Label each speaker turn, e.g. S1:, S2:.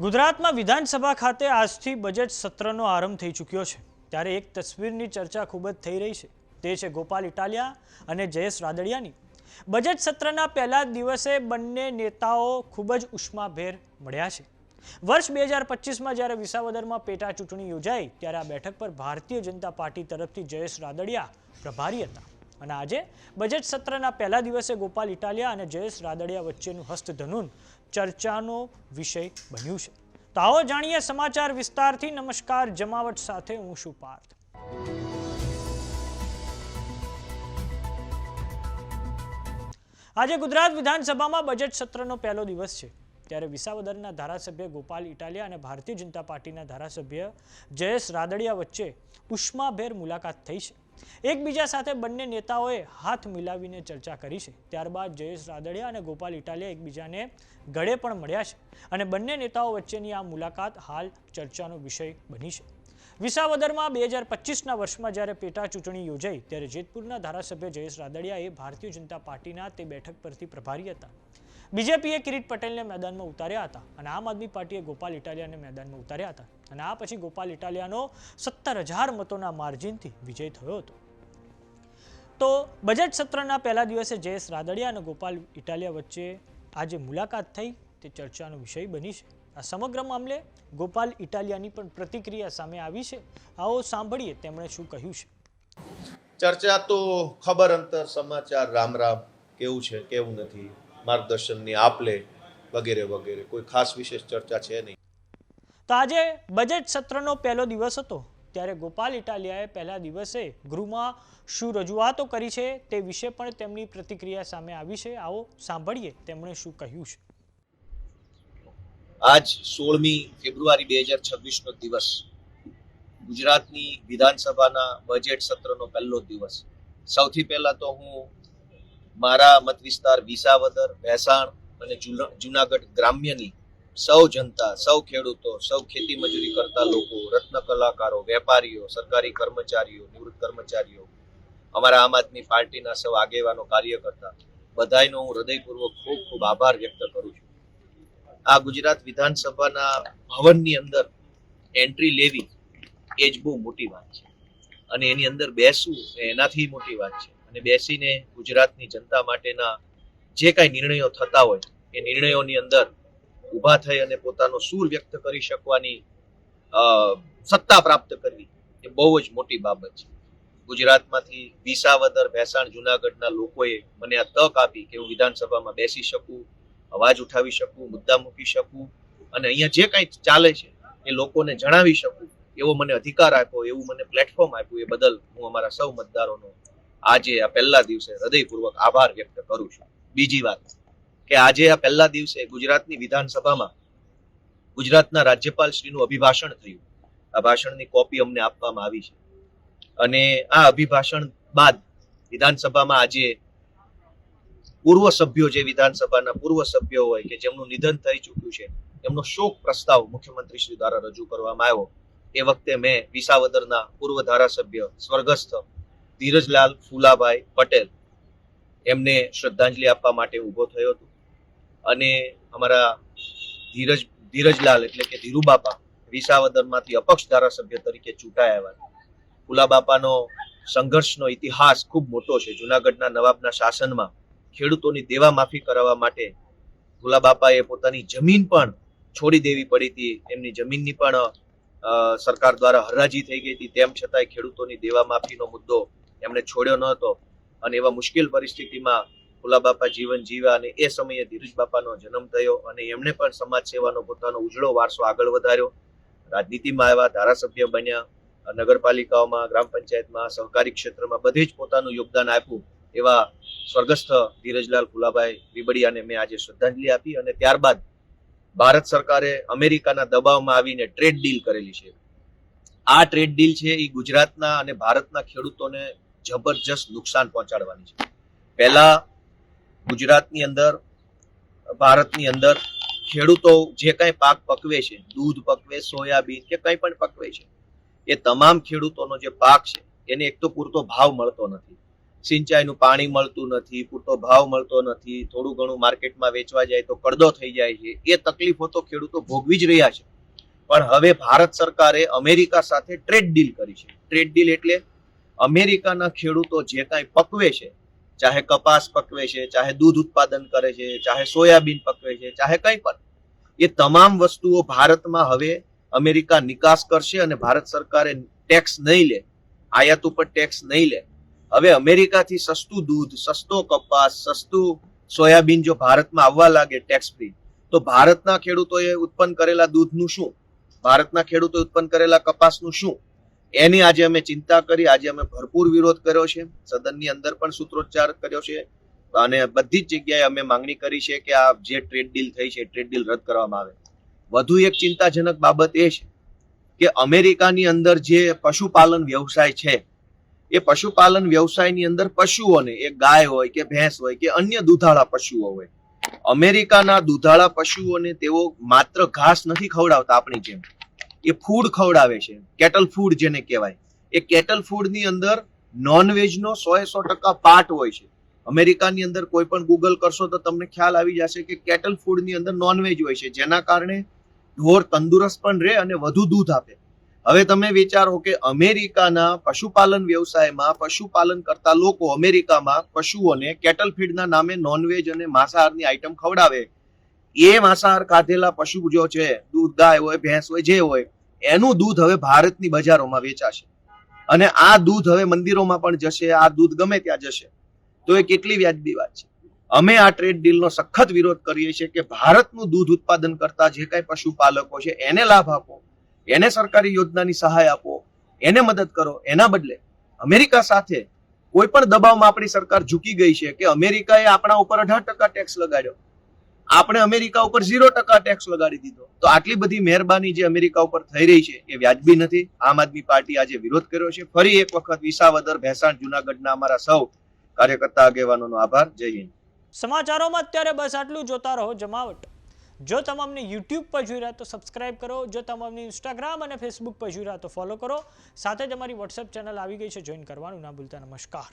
S1: ગુજરાતમાં વિધાનસભા ખાતે આજથી બજેટ સત્રનો આરંભ થઈ ચૂક્યો છે. ત્યારે એક તસવીરની ચર્ચા ખૂબ જ થઈ રહી છે. તે છે ગોપાલ ઇટાલિયા અને જયેશ રાદડિયાની. બજેટ સત્રના પહેલા દિવસે બંને નેતાઓ ખૂબ જ ઉષ્માભેર મળ્યા છે. વર્ષ બે હજાર પચીસમાં જ્યારે વિસાવદરમાં પેટા ચૂંટણી યોજાઈ, ત્યારે આ બેઠક પર ભારતીય જનતા પાર્ટી તરફથી જયેશ રાદડિયા પ્રભારી હતા. અને આજે બજેટ સત્રના પહેલા દિવસે ગોપાલ ઇટાલિયા અને જયેશ રાદડિયા વચ્ચેનું હસ્તધનુન ચર્ચાનો વિષય બન્યું છે. તો આવો જાણીએ સમાચાર વિસ્તારથી. નમસ્કાર, જમાવટ સાથે હું છું પાર્થ. આજે ગુજરાત વિધાનસભામાં બજેટ સત્રનો પહેલો દિવસ છે. ત્યારે વિસાવદરના ધારાસભ્ય ગોપાલ ઇટાલિયા અને ભારતીય જનતા પાર્ટીના ધારાસભ્ય જયેશ રાદડિયા વચ્ચે ઉષ્માભેર મુલાકાત થઈ છે. એકબીજા સાથે બંને નેતાઓએ હાથ મિલાવીને ચર્ચા કરી છે. ત્યારબાદ જયેશ રાદડિયા અને ગોપાલ ઇટાલિયા એકબીજાને ગળે પણ મળ્યા છે અને બંને નેતાઓ વચ્ચેની આ મુલાકાત હાલ ચર્ચાનો વિષય બની છે. વિસાવદરમાં બે હજાર પચીસના વર્ષમાં જ્યારે પેટા ચૂંટણી યોજાઈ, ત્યારે જેતપુરના ધારાસભ્ય જયેશ રાદડિયા એ ભારતીય જનતા પાર્ટીના તે બેઠક પરથી પ્રભારી હતા. બીજેપીએ કિરીટ પટેલને મેદાનમાં ઉતાર્યા હતા અને આમ આદમી પાર્ટીએ ગોપાલ ઇટાલિયાને મેદાનમાં ઉતાર્યા હતા. અને આ પછી ગોપાલ ઇટાલિયાનો સત્તર હજાર મતોના માર્જિનથી વિજય થયો હતો. તો બજેટ સત્રના પહેલા દિવસે જયેશ રાદડિયા અને ગોપાલ ઇટાલિયા વચ્ચે આ જે મુલાકાત થઈ, તે ચર્ચાનો વિષય બની છે. આ સમગ્ર મામલે ગોપાલ ઇટાલિયાની પણ પ્રતિક્રિયા સામે આવી છે. આવો સાંભળીએ તેમણે શું કહ્યું છે.
S2: ચર્ચા તો ખબર અંતર, સમાચાર રામ રામ, કેવું છે, કેવું નથી, માર્ગદર્શનની આપલે વગેરે વગેરે, કોઈ ખાસ વિશેષ ચર્ચા છે નહીં.
S1: તો આજે બજેટ સત્રનો પહેલો દિવસ હતો. ત્યારે ગોપાલ ઇટાલિયાએ પહેલા દિવસે ગૃહમાં શું રજૂઆતો કરી છે તે વિશે પણ તેમની પ્રતિક્રિયા સામે આવી છે. આવો સાંભળીએ તેમણે શું કહ્યું છે.
S3: આજ સોળમી ફેબ્રુઆરી બે હજાર છવ્વીસનો દિવસ. ગુજરાતની વિધાનસભાના બજેટ સત્રનો પહેલો દિવસ. સૌથી પહેલા તો હું મારા મત વિસ્તાર વિસાવદર ભેસાણ અને જુનાગઢ ગ્રામ્યની સૌ જનતા, સૌ ખેડૂતો, સૌ ખેતી મજૂરી કરતા લોકો, રત્ન કલાકારો, વેપારીઓ, સરકારી કર્મચારીઓ, નિવૃત્ત કર્મચારીઓ, અમારા આમ આદમી પાર્ટીના સૌ આગેવાનો, કાર્યકર્તા, બધાયનો હું હૃદયપૂર્વક ખૂબ ખૂબ આભાર વ્યક્ત કરું છું. આ ગુજરાત વિધાનસભાના ભવનની અંદર એન્ટ્રી લેવી એ જ બહુ મોટી વાત છે. અને એની અંદર બેસવું એનાથી મોટી વાત છે. અને બેસીને ગુજરાતની જનતા માટેના જે કાંઈ નિર્ણયો થતા હોય, એ નિર્ણયોની અંદર ઊભા થઈ અને પોતાનો સૂર વ્યક્ત કરી શકવાની સત્તા પ્રાપ્ત કરવી એ બહુ જ મોટી બાબત છે. ગુજરાતમાંથી વિસાવદર, ભેસાણ, જુનાગઢના લોકોએ મને આ તક આપી કે હું વિધાનસભામાં બેસી શકું, અવાજ ઉઠાવી શકું, મુદ્દા મૂકી શકું અને અહીંયા જે કાંઈ ચાલે છે એ લોકોને જણાવી શકું, એવો મને અધિકાર આપ્યો, એવું મને પ્લેટફોર્મ આપ્યું એ બદલ હું અમારા સૌ મતદારોનો આજે આ પહેલા દિવસે હૃદયપૂર્વક આભાર વ્યક્ત કરું છું. બીજી વાત. કે આજે આ પહેલા દિવસે ગુજરાતની વિધાનસભામાં ગુજરાતના રાજ્યપાલ શ્રીનું અભિભાષણ થયું. આ ભાષણની કોપી અમને આપવામાં આવી છે. અને આ અભિભાષણ બાદ વિધાનસભામાં આજે પૂર્વ સભ્યો જે વિધાનસભાના પૂર્વ સભ્યો હોય કે જેમનું નિધન થઈ ચૂક્યું છે, એમનો શોક પ્રસ્તાવ મુખ્યમંત્રી શ્રી દ્વારા રજૂ કરવામાં આવ્યો. એ વખતે મેં વિસાવદરના પૂર્વ ધારાસભ્ય સ્વર્ગસ્થ ધીરજલાલ ફુલાભાઈ પટેલ એમને શ્રદ્ધાંજલિ આપવા માટે ઊભો થયો હતો. અને અમારા ધીરજ, ધીરજલાલ એટલે કે ધીરુબાપા વિસાવદરમાંથી અપક્ષ ધારાસભ્ય તરીકે ચૂંટાયા હતા ફુલાબાપાનો સંઘર્ષનો ઇતિહાસ ખૂબ મોટો છે. જુનાગઢના નવાબના શાસનમાં ખેડૂતોની દેવા માફી કરાવવા માટે ફુલાબાપાએ પોતાની જમીન પણ છોડી દેવી પડી હતી. એમની જમીનની પણ સરકાર દ્વારા હરાજી થઈ ગઈ હતી. તેમ છતાંય ખેડૂતોની દેવા માફીનો મુદ્દો એમણે છોડ્યો ન હતો. અને એવા મુશ્કેલ પરિસ્થિતિમાં ભોલા બાપા જીવન જીવ્યા અને એ સમયે ધીરજ બાપાનો જન્મ થયો અને એમણે પણ સમાજ સેવાનો પોતાનો ઉજળો વારસો આગળ વધાર્યો. રાજનીતિમાં આવ્યા, ધારાસભ્ય બન્યા નગરપાલિકાઓમાં, ગ્રામ પંચાયતમાં, સહકારી ક્ષેત્રમાં બધે જ પોતાનું યોગદાન આપ્યું એવા સ્વર્ગસ્થ ધીરજલાલ ફુલાભાઈ રીબડિયાને મેં આજે શ્રદ્ધાંજલિ આપી અને ત્યારબાદ ભારત સરકારે અમેરિકાના દબાવમાં આવીને ટ્રેડ ડીલ કરેલી છે. આ ટ્રેડ ડીલ છે એ ગુજરાતના અને ભારતના ખેડૂતોને જબરજસ્ત નુકસાન પહોંચાડવાની છે. પહેલા ગુજરાતની અંદર, ભારતની અંદર ખેડૂતો જે કાંઈ પાક પકવે છે, દૂધ પકવે, સોયાબીન કે કંઈ પણ પકવે છે, એ તમામ ખેડૂતોનો જે પાક છે, એને એક તો પૂરતો ભાવ મળતો નથી. સિંચાઈનું પાણી મળતું નથી, પૂરતો ભાવ મળતો નથી, થોડું ઘણું માર્કેટમાં વેચવા જાય તો કડદો થઈ જાય છે, એ તકલીફો તો ખેડૂતો ભોગવી જ રહ્યા છે. પણ હવે ભારત સરકારે અમેરિકા સાથે ટ્રેડ ડીલ કરી છે. ટ્રેડ ડીલ એટલે અમેરિકાના ખેડૂતો જે કાંઈ પકવે છે ચાહે કપાસ પકવે છે, ચાહે દૂધ ઉત્પાદન કરે છે, ચાહે સોયાબીન પકવે છે, ચાહે કંઈ પણ. એ તમામ વસ્તુઓ ભારતમાં હવે અમેરિકા નિકાસ કરશે અને ભારત સરકારે ટેક્સ નહીં લે, આયાત ઉપર ટેક્સ નહીં લે. હવે અમેરિકાથી સસ્તું દૂધ, સસ્તો કપાસ, સસ્તું સોયાબીન જો ભારતમાં આવવા લાગે ટેક્સ ફ્રી તો ભારતના ખેડૂતોએ ઉત્પન્ન કરેલા દૂધનું શું? ભારતના ખેડૂતોએ ઉત્પન્ન કરેલા કપાસનું શું? એની આજે અમે ચિંતા કરી, આજે અમે ભરપૂર વિરોધ કર્યો છે. સદનની અંદર પણ સૂત્રોચ્ચાર કર્યો છે. અને બધી જ જગ્યાએ અમે માંગણી કરી છે કે આ જે ટ્રેડ ડીલ થઈ છે, ટ્રેડ ડીલ રદ કરવામાં આવે. વધુ એક ચિંતાજનક બાબત એ છે કે અમેરિકાની અંદર જે પશુપાલન વ્યવસાય છે, એ પશુપાલન વ્યવસાયની અંદર પશુઓને, એ ગાય હોય કે ભેંસ હોય કે અન્ય દૂધાળા પશુઓ હોય, અમેરિકાના દૂધાળા પશુઓને તેઓ માત્ર ઘાસ નથી ખવડાવતા આપણી જેમ. એ ફૂડ ખવડાવે છે. કેટલ ફૂડ જેને કહેવાય. એ કેટલ ફૂડની અંદર નોનવેજનો સો એ સો ટકા પાર્ટ હોય છે. અમેરિકાની અંદર કોઈ પણ ગૂગલ કરશો તો તમને ખ્યાલ આવી જશે કે કેટલ ફૂડની અંદર નોનવેજ હોય છે. જેના કારણે ઢોર તંદુરસ્ત પણ રહે અને વધુ દૂધ આપે. હવે તમે વિચારો કે અમેરિકાના પશુપાલન વ્યવસાયમાં પશુપાલન કરતા લોકો અમેરિકામાં પશુઓને કેટલ ફીડના નામે નોનવેજ અને માંસાહારની આઈટમ ખવડાવે. એ માંસાહાર ખાધેલા પશુ જો છે, દૂધ ગાય હોય, ભેંસ હોય, જે હોય, એનું દૂધ હવે ભારતની બજારોમાં વેચાશે. અને આ દૂધ હવે મંદિરોમાં પણ જશે, આ દૂધ ગમે ત્યાં જશે. તો એ કેટલી વ્યાજબી વાત છે. અમે આ ટ્રેડ ડીલનો સખત વિરોધ કરીએ છીએ કે ભારતનું દૂધ ઉત્પાદન કરતા જે કાંઈ પશુપાલકો છે, એને લાભ આપો, એને સરકારી યોજનાની સહાય આપો, એને મદદ કરો, એના બદલે અમેરિકા સાથે કોઈ પણ દબાવમાં આપણી સરકાર ઝૂકી ગઈ છે કે અમેરિકાએ આપણા ઉપર અઢાર ટકા ટેક્સ લગાડ્યો. આપણે અમેરિકા ઉપર ઝીરો ટકા ટેક્સ લગાડી દીધો. તો આટલી બધી મહેરબાની જે અમેરિકા ઉપર થઈ રહી છે એ વ્યાજબી નથી. આમ આદમી પાર્ટી આજે વિરોધ કર્યો છે. ફરી એક વખત વિસાવદર, ભેસાણ, જુનાગઢના અમારા સૌ કાર્યકર્તા આગેવાનોનો આભાર. જય હિન્દ.
S1: સમાચારોમાં અત્યારે બસ આટલું જોતા રહો જમાવટ. જો તમામને યુટ્યુબ પર જોઈ રહ્યા તો સબસ્ક્રાઇબ કરો. જો તમામને ઇન્સ્ટાગ્રામ અને ફેસબુક પર જોઈ રહ્યા તો ફોલો કરો. સાથે જ અમારી વોટ્સએપ ચેનલ આવી ગઈ છે. જોઈન કરવાનું ના ભૂલતા. નમસ્કાર.